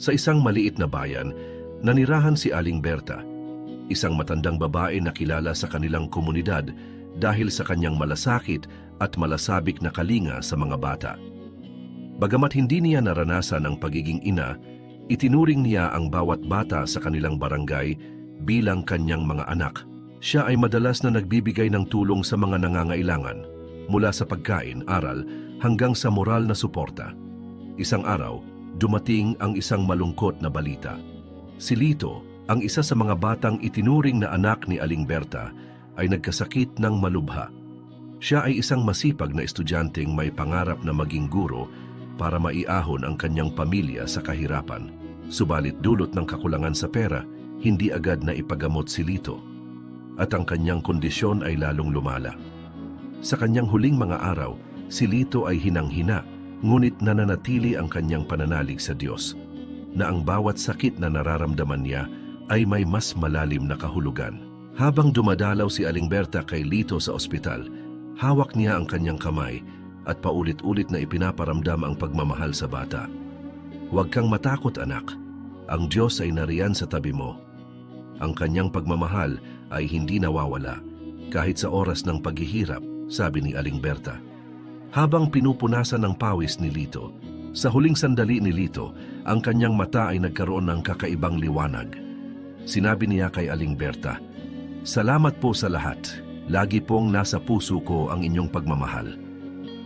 Sa isang maliit na bayan, nanirahan si Aling Berta, isang matandang babae na kilala sa kanilang komunidad dahil sa kanyang malasakit at malasabik na kalinga sa mga bata. Bagamat hindi niya naranasan ang pagiging ina, itinuring niya ang bawat bata sa kanilang barangay bilang kanyang mga anak. Siya ay madalas na nagbibigay ng tulong sa mga nangangailangan, mula sa pagkain, aral, hanggang sa moral na suporta. Isang araw, dumating ang isang malungkot na balita. Si Lito, ang isa sa mga batang itinuring na anak ni Aling Berta, ay nagkasakit ng malubha. Siya ay isang masipag na estudyanteng may pangarap na maging guro para maiahon ang kanyang pamilya sa kahirapan. Subalit dulot ng kakulangan sa pera, hindi agad na ipagamot si Lito. At ang kanyang kondisyon ay lalong lumala. Sa kanyang huling mga araw, si Lito ay hinang-hina, ngunit nananatili ang kanyang pananalig sa Diyos, na ang bawat sakit na nararamdaman niya ay may mas malalim na kahulugan. Habang dumadalaw si Aling Berta kay Lito sa ospital, hawak niya ang kanyang kamay at paulit-ulit na ipinaparamdam ang pagmamahal sa bata. Huwag kang matakot anak, ang Diyos ay nariyan sa tabi mo. Ang kanyang pagmamahal ay hindi nawawala kahit sa oras ng paghihirap, sabi ni Aling Berta. Habang pinupunasan ng pawis ni Lito, sa huling sandali ni Lito, ang kanyang mata ay nagkaroon ng kakaibang liwanag. Sinabi niya kay Aling Berta, Salamat po sa lahat. Lagi pong nasa puso ko ang inyong pagmamahal.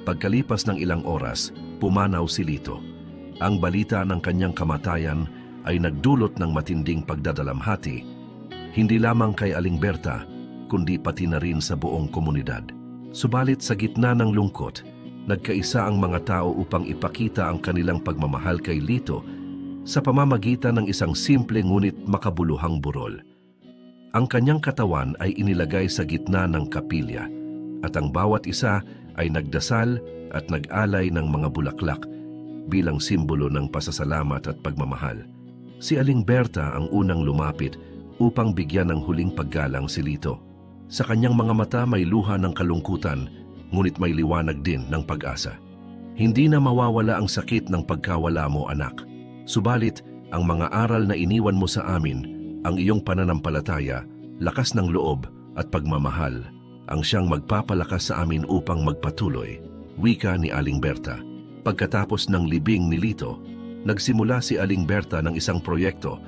Pagkalipas ng ilang oras, pumanaw si Lito. Ang balita ng kanyang kamatayan ay nagdulot ng matinding pagdadalamhati, hindi lamang kay Aling Berta, kundi pati na rin sa buong komunidad. Subalit sa gitna ng lungkot, nagkaisa ang mga tao upang ipakita ang kanilang pagmamahal kay Lito sa pamamagitan ng isang simple ngunit makabuluhang burol. Ang kanyang katawan ay inilagay sa gitna ng kapilya at ang bawat isa ay nagdasal at nag-alay ng mga bulaklak bilang simbolo ng pasasalamat at pagmamahal. Si Aling Berta ang unang lumapit upang bigyan ng huling paggalang si Lito. Sa kanyang mga mata may luha ng kalungkutan, ngunit may liwanag din ng pag-asa. Hindi na mawawala ang sakit ng pagkawala mo, anak. Subalit, ang mga aral na iniwan mo sa amin, ang iyong pananampalataya, lakas ng loob at pagmamahal, ang siyang magpapalakas sa amin upang magpatuloy. Wika ni Aling Berta. Pagkatapos ng libing ni Lito, nagsimula si Aling Berta ng isang proyekto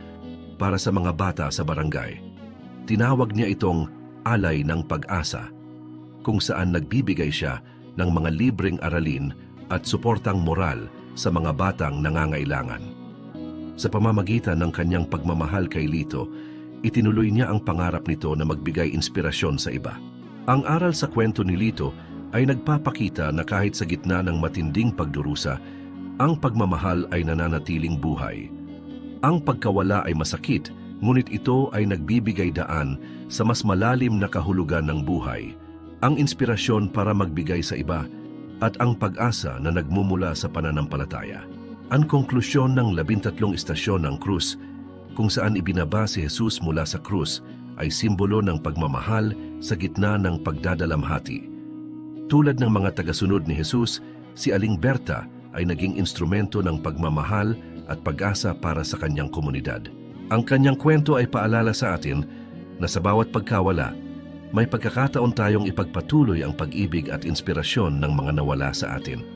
para sa mga bata sa barangay. Tinawag niya itong Alay ng Pag-asa, kung saan nagbibigay siya ng mga libreng aralin at suportang moral sa mga batang nangangailangan. Sa pamamagitan ng kanyang pagmamahal kay Lito, itinuloy niya ang pangarap nito na magbigay inspirasyon sa iba. Ang aral sa kwento ni Lito ay nagpapakita na kahit sa gitna ng matinding pagdurusa, ang pagmamahal ay nananatiling buhay. Ang pagkawala ay masakit, ngunit ito ay nagbibigay daan sa mas malalim na kahulugan ng buhay, ang inspirasyon para magbigay sa iba, at ang pag-asa na nagmumula sa pananampalataya. Ang konklusyon ng labintatlong istasyon ng krus, kung saan ibinaba si Jesus mula sa krus, ay simbolo ng pagmamahal sa gitna ng pagdadalamhati. Tulad ng mga tagasunod ni Jesus, si Aling Berta ay naging instrumento ng pagmamahal at pag-asa para sa kanyang komunidad. Ang kanyang kwento ay paalala sa atin na sa bawat pagkawala, may pagkakataon tayong ipagpatuloy ang pag-ibig at inspirasyon ng mga nawala sa atin.